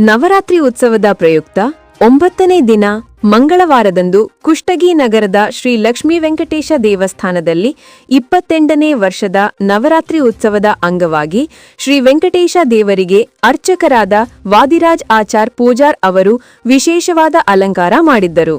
ನವರಾತ್ರಿ ಉತ್ಸವದ ಪ್ರಯುಕ್ತ ಒಂಬತ್ತನೇ ದಿನ ಮಂಗಳವಾರದಂದು ಕುಷ್ಟಗಿ ನಗರದ ಶ್ರೀ ಲಕ್ಷ್ಮೀ ವೆಂಕಟೇಶ ದೇವಸ್ಥಾನದಲ್ಲಿ ಇಪ್ಪತ್ತೆಂಟನೇ ವರ್ಷದ ನವರಾತ್ರಿ ಉತ್ಸವದ ಅಂಗವಾಗಿ ಶ್ರೀ ವೆಂಕಟೇಶ ದೇವರಿಗೆ ಅರ್ಚಕರಾದ ವಾದಿರಾಜ್ ಆಚಾರ್ ಪೂಜಾರ್ ಅವರು ವಿಶೇಷವಾದ ಅಲಂಕಾರ ಮಾಡಿದ್ದರು.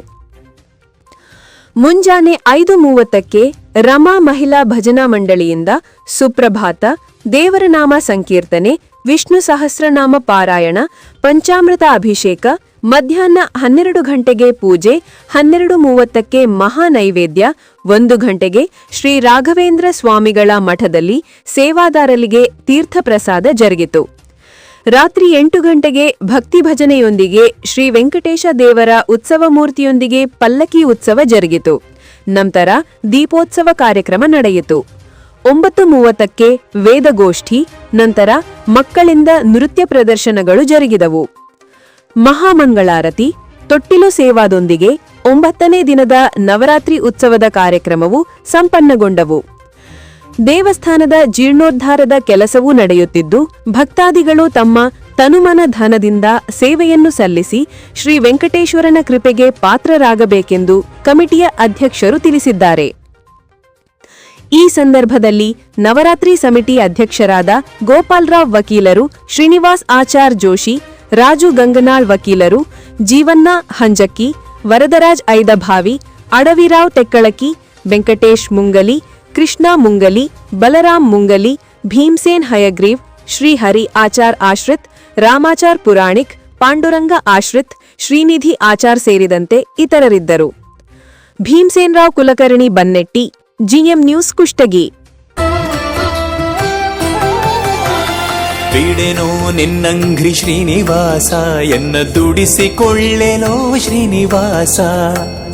ಮುಂಜಾನೆ ಐದು ಮೂವತ್ತಕ್ಕೆ ರಮಾ ಮಹಿಳಾ ಭಜನಾ ಮಂಡಳಿಯಿಂದ ಸುಪ್ರಭಾತ ದೇವರನಾಮ ಸಂಕೀರ್ತನೆ ವಿಷ್ಣು ಸಹಸ್ರನಾಮ ಪಾರಾಯಣ, ಪಂಚಾಮೃತ ಅಭಿಷೇಕ, ಮಧ್ಯಾಹ್ನ ಹನ್ನೆರಡು ಗಂಟೆಗೆ ಪೂಜೆ, ಹನ್ನೆರಡು ಮೂವತ್ತಕ್ಕೆ ಮಹಾ ನೈವೇದ್ಯ, ಒಂದು ಗಂಟೆಗೆ ಶ್ರೀ ರಾಘವೇಂದ್ರ ಸ್ವಾಮಿಗಳ ಮಠದಲ್ಲಿ ಸೇವಾದಾರರಿಗೆ ತೀರ್ಥಪ್ರಸಾದ ಜರುಗಿತು. ರಾತ್ರಿ ಎಂಟು ಗಂಟೆಗೆ ಭಕ್ತಿ ಭಜನೆಯೊಂದಿಗೆ ಶ್ರೀ ವೆಂಕಟೇಶ ದೇವರ ಉತ್ಸವ ಮೂರ್ತಿಯೊಂದಿಗೆ ಪಲ್ಲಕ್ಕಿ ಉತ್ಸವ ಜರುಗಿತು. ನಂತರ ದೀಪೋತ್ಸವ ಕಾರ್ಯಕ್ರಮ ನಡೆಯಿತು. ಒಂಬತ್ತು ಮೂವತ್ತಕ್ಕೆ ವೇದಗೋಷ್ಠಿ ನಂತರ ಮಕ್ಕಳಿಂದ ನೃತ್ಯ ಪ್ರದರ್ಶನಗಳು ಜರುಗಿದವು. ಮಹಾಮಂಗಳಾರತಿ, ತೊಟ್ಟಿಲು ಸೇವಾದೊಂದಿಗೆ ಒಂಬತ್ತನೇ ದಿನದ ನವರಾತ್ರಿ ಉತ್ಸವದ ಕಾರ್ಯಕ್ರಮವು ಸಂಪನ್ನಗೊಂಡವು. ದೇವಸ್ಥಾನದ ಜೀರ್ಣೋದ್ಧಾರದ ಕೆಲಸವೂ ನಡೆಯುತ್ತಿದ್ದು, ಭಕ್ತಾದಿಗಳು ತಮ್ಮ ತನುಮನ ಧನದಿಂದ ಸೇವೆಯನ್ನು ಸಲ್ಲಿಸಿ ಶ್ರೀ ವೆಂಕಟೇಶ್ವರನ ಕೃಪೆಗೆ ಪಾತ್ರರಾಗಬೇಕೆಂದು ಕಮಿಟಿಯ ಅಧ್ಯಕ್ಷರು ತಿಳಿಸಿದ್ದಾರೆ. ಈ ಸಂದರ್ಭದಲ್ಲಿ ನವರಾತ್ರಿ ಸಮಿತಿ ಅಧ್ಯಕ್ಷರಾದ ಗೋಪಾಲ್ರಾವ್ ವಕೀಲರು ಶ್ರೀನಿವಾಸ್ ಆಚಾರ್ ಜೋಶಿ, ರಾಜು ಗಂಗನಾಳ್ ವಕೀಲರು, ಜೀವನ್ನ ಹಂಜಕ್ಕಿ, ವರದರಾಜ್ ಐದಭಾವಿ, ಅಡವಿರಾವ್ ತೆಕ್ಕಳಕಿ ವೆಂಕಟೇಶ್ ಮುಂಗಲಿ, ಕೃಷ್ಣ ಮುಂಗಲಿ, ಬಲರಾಮ್ ಮುಂಗಲಿ, ಭೀಮ್ಸೇನ್ ಹಯಗ್ರೀವ್, ಶ್ರೀಹರಿ ಆಚಾರ್ ಆಶ್ರಿತ್, ರಾಮಾಚಾರ್ ಪುರಾಣಿಕ್, ಪಾಂಡುರಂಗ ಆಶ್ರಿತ್, ಶ್ರೀನಿಧಿ ಆಚಾರ್ ಸೇರಿದಂತೆ ಇತರರಿದ್ದರು. Bhimsenrao Kulkarni Bannetti GM news Kushtagi. ಬೀಡೆನೋ ನಿನ್ನಂಘ್ರಿ ಶ್ರೀನಿವಾಸ ಎನ್ನ ದುಡಿಸಿಕೊಳ್ಳೆನೋ ಶ್ರೀನಿವಾಸ.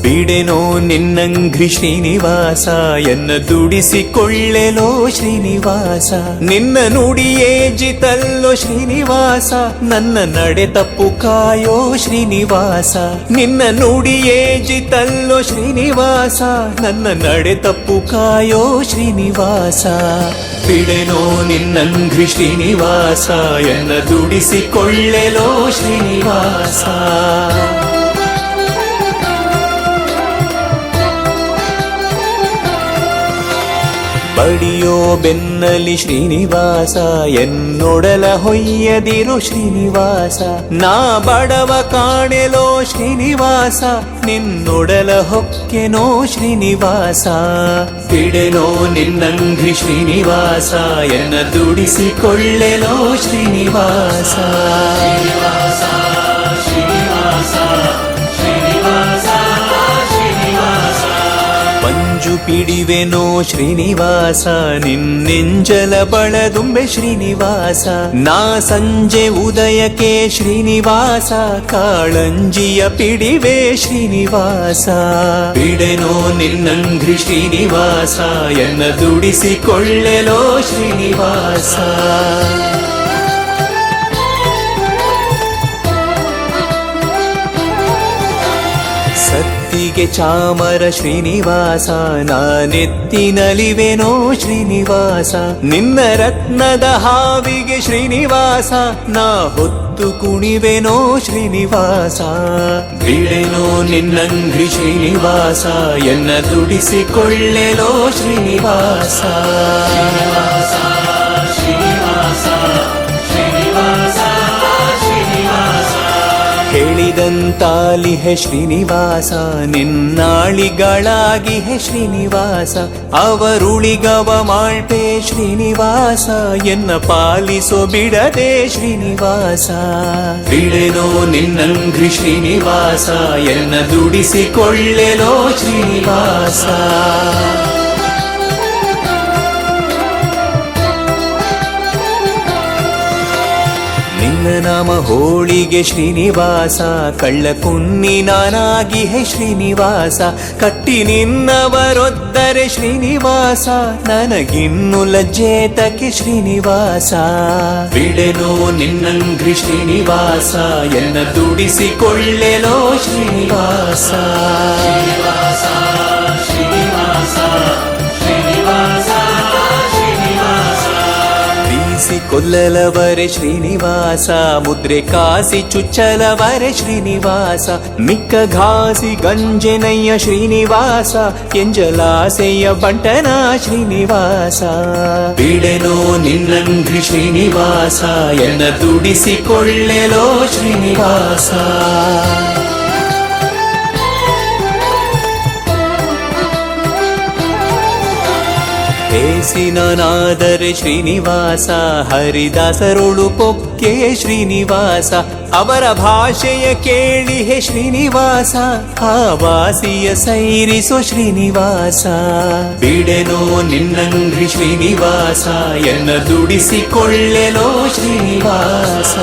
ಬಿಡೆನೋ ನಿನ್ನಂಘ್ರಿ ಶ್ರೀನಿವಾಸ ಎನ್ನ ದುಡಿಸಿಕೊಳ್ಳೆಲೋ ಶ್ರೀನಿವಾಸ. ನಿನ್ನ ನುಡಿಯೇ ಜಿತಲ್ಲೋ ಶ್ರೀನಿವಾಸ. ನನ್ನ ನಡೆ ತಪ್ಪು ಕಾಯೋ ಶ್ರೀನಿವಾಸ. ನಿನ್ನ ನುಡಿಯೇ ಜಿತಲ್ಲೋ ಶ್ರೀನಿವಾಸ. ನನ್ನ ನಡೆ ತಪ್ಪು ಕಾಯೋ ಶ್ರೀನಿವಾಸ. ಬಿಡೆನೋ ನಿನ್ನಂಘ್ರಿ ಶ್ರೀನಿವಾಸ ಎನ್ನ ದುಡಿಸಿಕೊಳ್ಳೆಲೋ ಶ್ರೀನಿವಾಸ. ಬಡಿಯೋ ಬೆನ್ನಲಿ ಶ್ರೀನಿವಾಸ, ಎನ್ನೊಡಲ ಹೊಯ್ಯದಿರು ಶ್ರೀನಿವಾಸ. ನಾ ಬಡವ ಕಾಣೆಲೋ ಶ್ರೀನಿವಾಸ, ನಿನ್ನೊಡಲ ಹೊಕ್ಕೆನೋ ಶ್ರೀನಿವಾಸ. ಬಿಡೆನೋ ನಿನ್ನಂಗ್ರಿ ಶ್ರೀನಿವಾಸ, ಎನ್ನ ದುಡಿಸಿಕೊಳ್ಳೆನೋ ಶ್ರೀನಿವಾಸ. ಪಿಡಿವೆನೋ ಶ್ರೀನಿವಾಸ, ನಿನ್ನೆಂಜಲ ಬಳದುಂಬೆ ಶ್ರೀನಿವಾಸ. ನಾ ಸಂಜೆ ಉದಯಕ್ಕೆ ಶ್ರೀನಿವಾಸ, ಕಾಳಂಜಿಯ ಪಿಡಿವೆ ಶ್ರೀನಿವಾಸ. ಬಿಡೆನೋ ನಿನ್ನಂಘ್ರಿ ಶ್ರೀನಿವಾಸ, ಎನ್ನ ದುಡಿಸಿಕೊಳ್ಳೆಲೋ ಶ್ರೀನಿವಾಸ. ಸತ್ತಿಗೆ ಚಾಮರ ಶ್ರೀನಿವಾಸ ನಾನೆತ್ತಿನಲಿವೆನೋ ಶ್ರೀನಿವಾಸ. ನಿನ್ನ ರತ್ನದ ಹಾವಿಗೆ ಶ್ರೀನಿವಾಸ, ನಾ ಹೊತ್ತು ಕುಣಿವೆನೋ ಶ್ರೀನಿವಾಸ. ಬೀಳೆನೋ ನಿನ್ನಂಗ್ರಿ ಶ್ರೀನಿವಾಸ, ಎನ್ನ ದುಡಿಸಿಕೊಳ್ಳೆನೋ ಶ್ರೀನಿವಾಸ. ಹೇಳಿದಂತಾಲಿ ಹೆ ಶ್ರೀನಿವಾಸ, ನಿನ್ನಾಳಿಗಳಾಗಿ ಹೆ ಶ್ರೀನಿವಾಸ, ಅವರುಳಿಗವ ಮಾಳ್ಪೆ ಶ್ರೀನಿವಾಸ, ಎನ್ನ ಪಾಲಿಸೋ ಬಿಡದೆ ಶ್ರೀನಿವಾಸ. ಬಿಡೆನೋ ನಿನ್ನಂಘ್ರಿ ಶ್ರೀನಿವಾಸ, ಎನ್ನ ದುಡಿಸಿಕೊಳ್ಳೆನೋ ಶ್ರೀನಿವಾಸ. ನಾಮ ಹೋಳಿಗೆ ಶ್ರೀನಿವಾಸ ಕಳ್ಳ ಕುನ್ನಿ ನಾನಾಗಿ ಹೇ ಶ್ರೀನಿವಾಸ ಕಟ್ಟಿ ನಿನ್ನವರೊದ್ದರೆ ಶ್ರೀನಿವಾಸ ನನಗಿನ್ನು ಲಜ್ಜೇತಕ್ಕೆ ಶ್ರೀನಿವಾಸ. ಬಿಡೆನೋ ನಿನ್ನಂಗ್ರಿ ಶ್ರೀನಿವಾಸ ಎನ್ನ ದುಡಿಸಿಕೊಳ್ಳೆಲೋ ಶ್ರೀನಿವಾಸ. ಶ್ರೀನಿವಾಸ ಶ್ರೀನಿವಾಸ ಶ್ರೀನಿವಾಸ ಶ್ರೀನಿವಾಸ ಕೊಲ್ಲಲವರೆ ಶ್ರೀನಿವಾಸ ಮುದ್ರೆ ಕಾಸಿ ಚುಚ್ಚಲವರೆ ಶ್ರೀನಿವಾಸ ಮಿಕ್ಕ ಘಾಸಿ ಗಂಜೆನಯ್ಯ ಶ್ರೀನಿವಾಸ ಎಂಜಲಾಸೆಯ ಬಂಟನ ಶ್ರೀನಿವಾಸ ಬಿಡೆನೋ ನಿನ್ನಂಗ್ರಿ ಶ್ರೀನಿವಾಸ ಎನ್ನ ದುಡಿಸಿಕೊಳ್ಳೆಲೋ ಶ್ರೀನಿವಾಸ ಹೇಸಿನಾದರೆ ಶ್ರೀನಿವಾಸ, ಹರಿದಾಸರುಳು ಪೊಕ್ಕೆ ಶ್ರೀನಿವಾಸ, ಅವರ ಭಾಷೆಯ ಕೇಳಿ ಹೇ ಶ್ರೀನಿವಾಸ, ಆವಾಸಿಯ ವಾಸಿಯ ಸೈರಿಸೋ ಶ್ರೀನಿವಾಸ. ಬಿಡೆನೋ ನಿನ್ನಂಗ್ರಿ ಶ್ರೀನಿವಾಸ, ಎನ್ನ ದುಡಿಸಿಕೊಳ್ಳೆಲೋ ಶ್ರೀನಿವಾಸ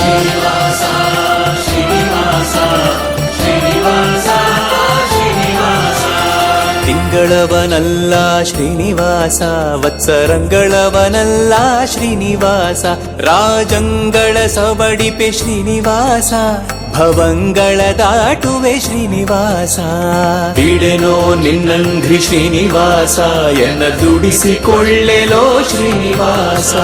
ಶ್ರೀನಿವಾಸ ಶ್ರೀನಿವಾಸ. ವತ್ಸರಂಗಳವನಲ್ಲ ಶ್ರೀನಿವಾಸ ರಾಜಂಗಳ ಸವಡಿಪೆ ಶ್ರೀನಿವಾಸ ಭವಂಗಳ ದಾಟುವೆ ಶ್ರೀನಿವಾಸ. ಬಿಡೆನೋ ನಿನ್ನಂಗ್ರಿ ಶ್ರೀನಿವಾಸ ಎನ್ನ ದುಡಿಸಿಕೊಳ್ಳೆಲೋ ಶ್ರೀನಿವಾಸ.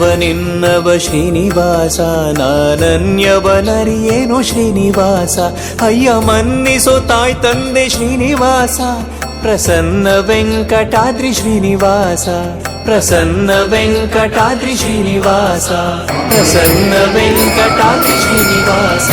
ನಿನ್ನವ ನಿನ್ನವ ಶ್ರೀನಿವಾಸ ನಾನನ್ಯವನರಿಯೇನು ಶ್ರೀನಿವಾಸ ಅಯ್ಯ ಮನ್ನಿಸೋ ತಾಯ್ ತಂದೆ ಶ್ರೀನಿವಾಸ ಪ್ರಸನ್ನ ವೆಂಕಟಾದ್ರಿ ಶ್ರೀನಿವಾಸ ಪ್ರಸನ್ನ ವೆಂಕಟಾದ್ರಿ ಶ್ರೀನಿವಾಸ ಪ್ರಸನ್ನ ವೆಂಕಟಾದ್ರಿ ಶ್ರೀನಿವಾಸ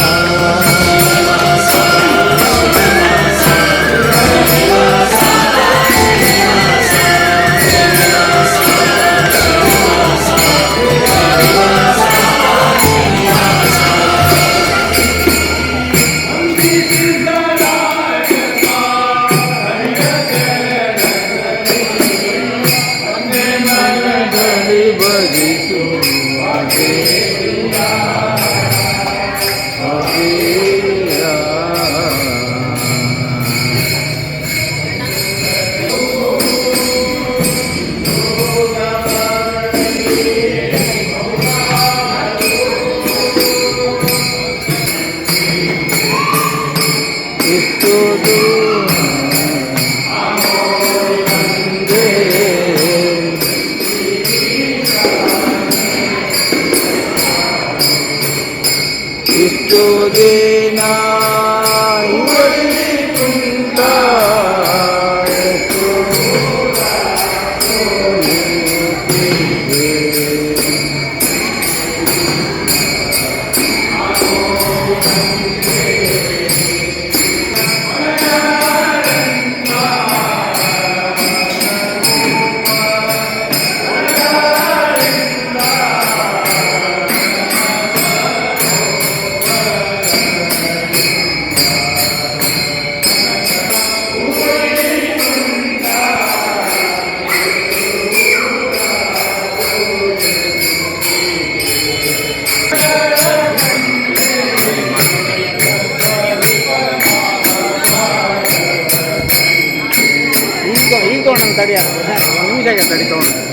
Jesus. যোগে না। ರೆಡಿ ಆಗ್ತದೆ ಒಂದು ನಿಮಿಷ ಆಗಿದೆ ರೆಡಿ ತೊಗೊಂಡು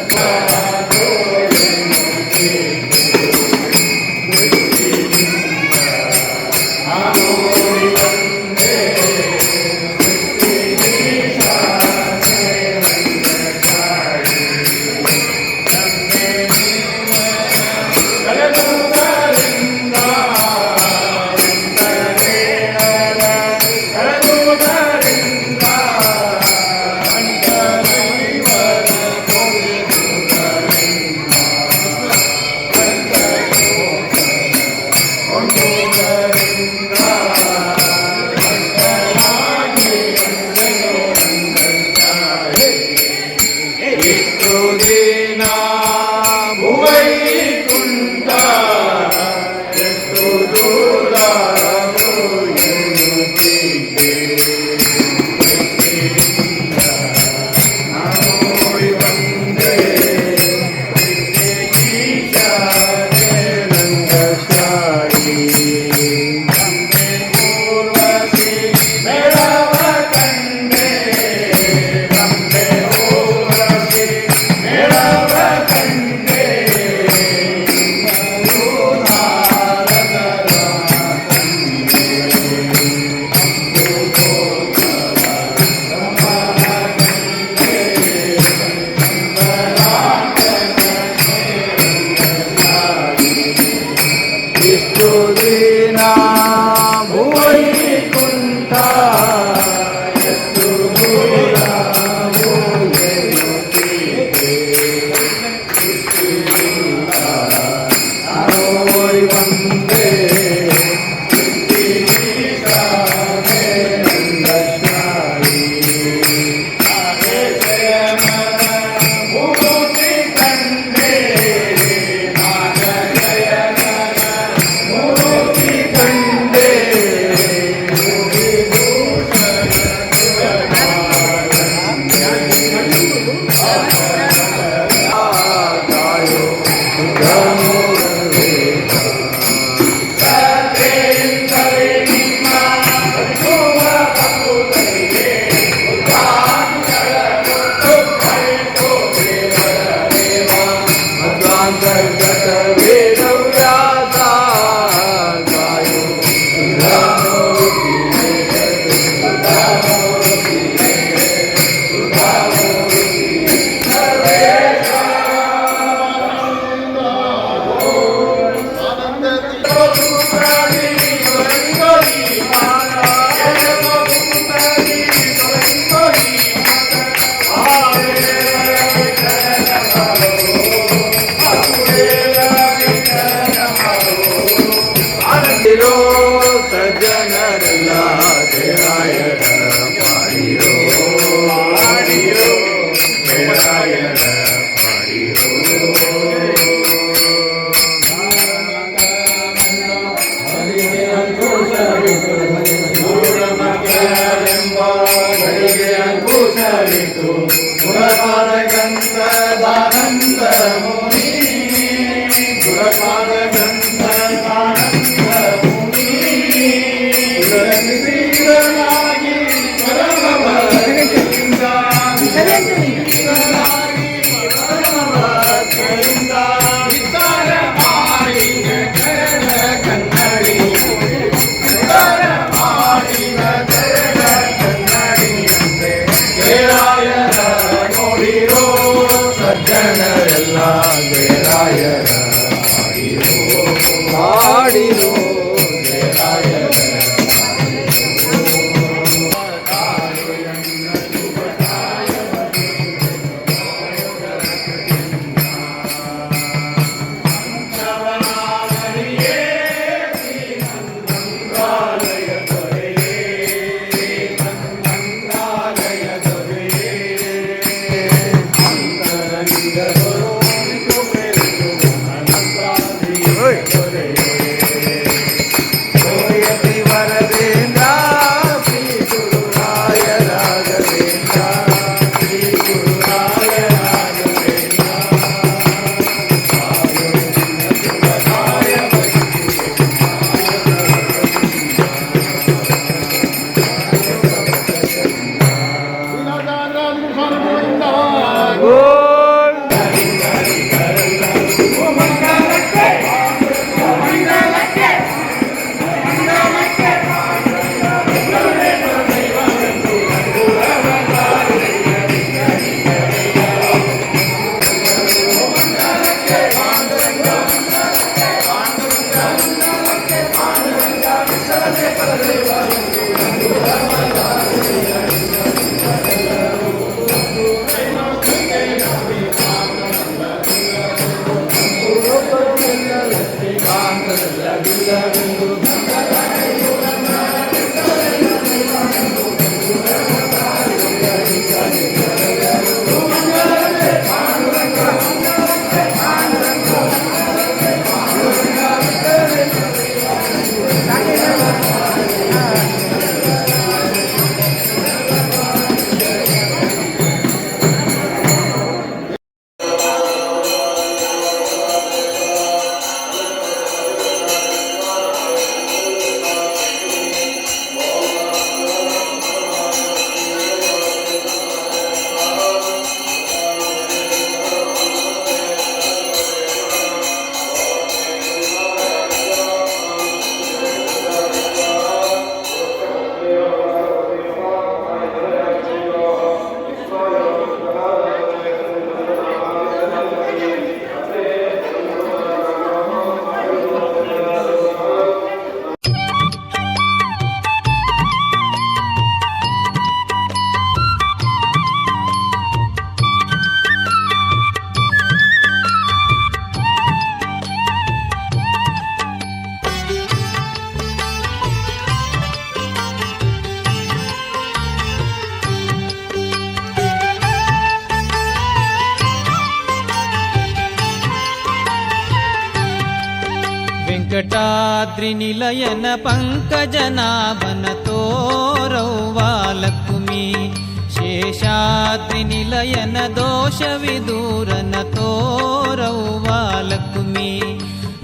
कटात्रिनिलयनपङ्कजनाभनतोरौ वा लक्ष्मी शेषात्रिनिलयन दोषविदुरनतोरौ वा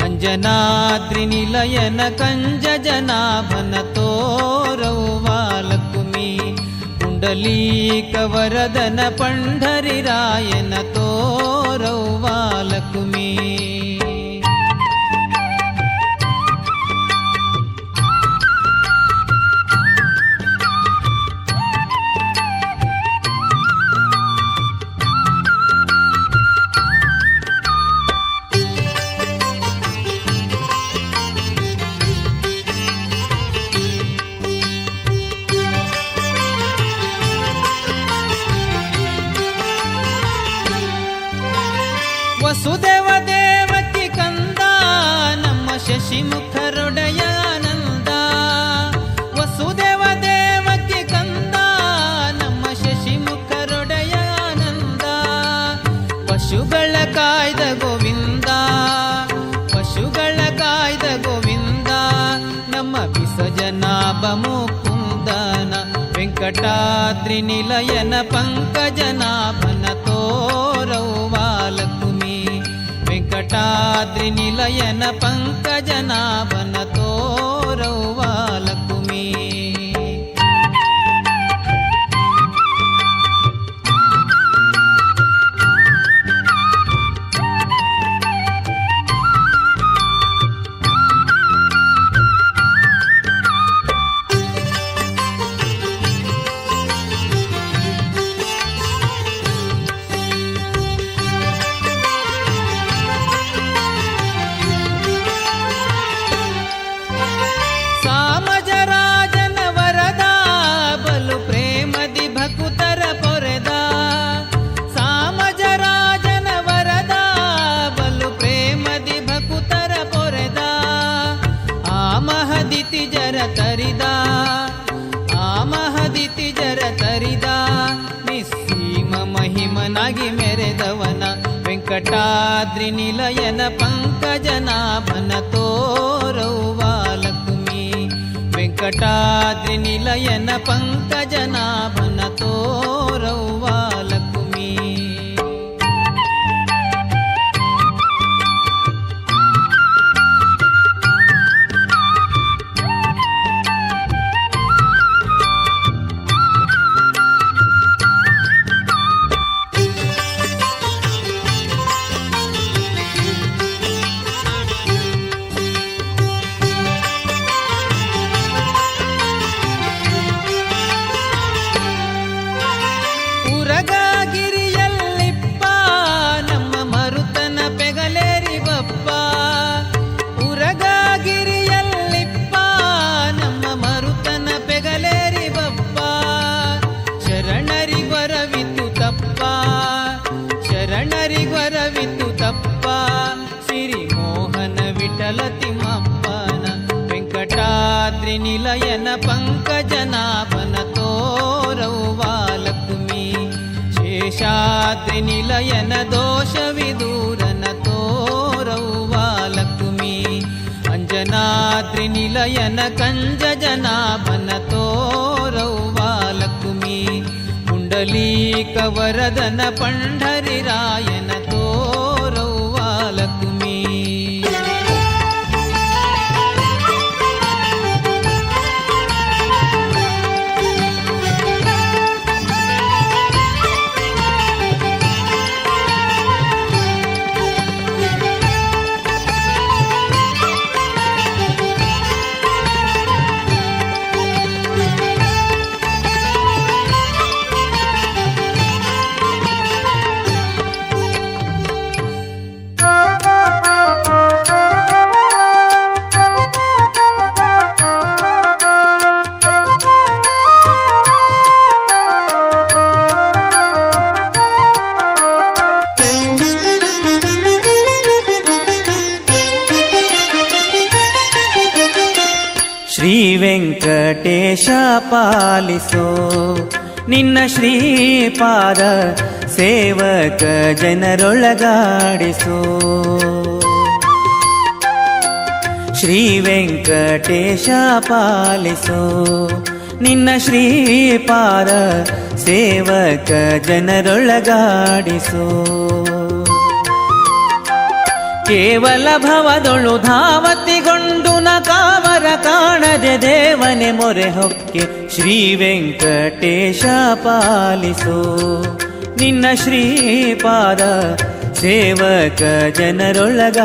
अञ्जनाद्रिनिलयन कञ्जनाभनतोरौ वा लक्ष्मी कुण्डलीकवरदनपण्ढरिरायनतोरौ वा लक्ष्मी వెంకటాద్రినిలయన పంకజనాభన తోరౌవాలకుమి వెంకటాద్రినిలయన పంకజనాభన తోరౌవా తాద్రి నిలయన పంకజనాభన తోరౌవాలకుమి వెంకటాద్రి నిలయన పంకజనాభ వెంకటలతిమప్పన వెంకటాద్రి నిలయన పంకజనాభన తోరౌవాలకుమి శేషాద్రి నిలయన దోష విదూరన తోరౌవాలకుమి అంజనాద్రి నిలయన కంజ జనాభన తోరౌవాలకుమి పుండలీక వరదన పండరిరాయ ಶ್ರೀ ವೆಂಕಟೇಶ ಪಾಲಿಸೋ. ನಿನ್ನ ಶ್ರೀಪಾದ ಸೇವಕ ಜನರೊಳಗಾಡಿಸೋ. ಶ್ರೀ ವೆಂಕಟೇಶ ಪಾಲಿಸೋ. ನಿನ್ನ ಶ್ರೀಪಾದ ಸೇವಕ ಜನರೊಳಗಾಡಿಸೋ. ಕೇವಲ ಭವದೊಳು ಕಾವರ ಕಾಣದೆ ದೇವನೆ ಮೊರೆ ಹೊಕ್ಕೆ ಶ್ರೀ ವೆಂಕಟೇಶ ಪಾಲಿಸೋ. ನಿನ್ನ ಶ್ರೀಪಾದ ಸೇವಕ ಜನರೊಳಗಾಡಿಸೋ.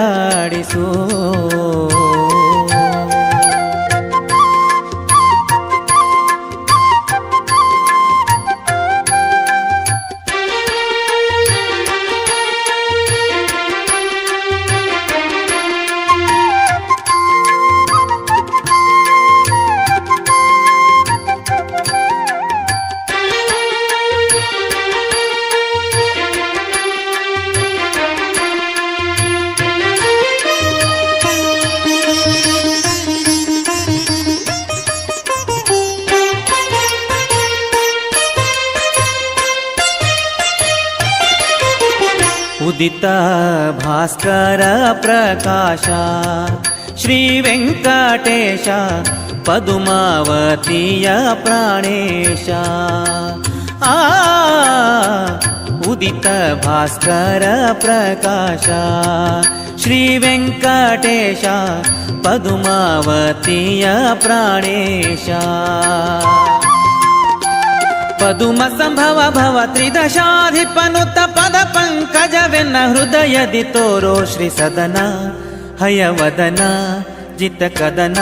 भास्करप्रकाश श्रीवेङ्कटेश पदुमावतीय प्राणेश। आ उदित उदितभा श्रीवेङ्कटेश पदुमावतीय पदुमावतीयप्राणेशा పదుమ సంభవ భవ త్రిదశాధిపనుత పద పంకజ వెన్న హృదయది తోరో శ్రీ సదన హయవదన జిత కదన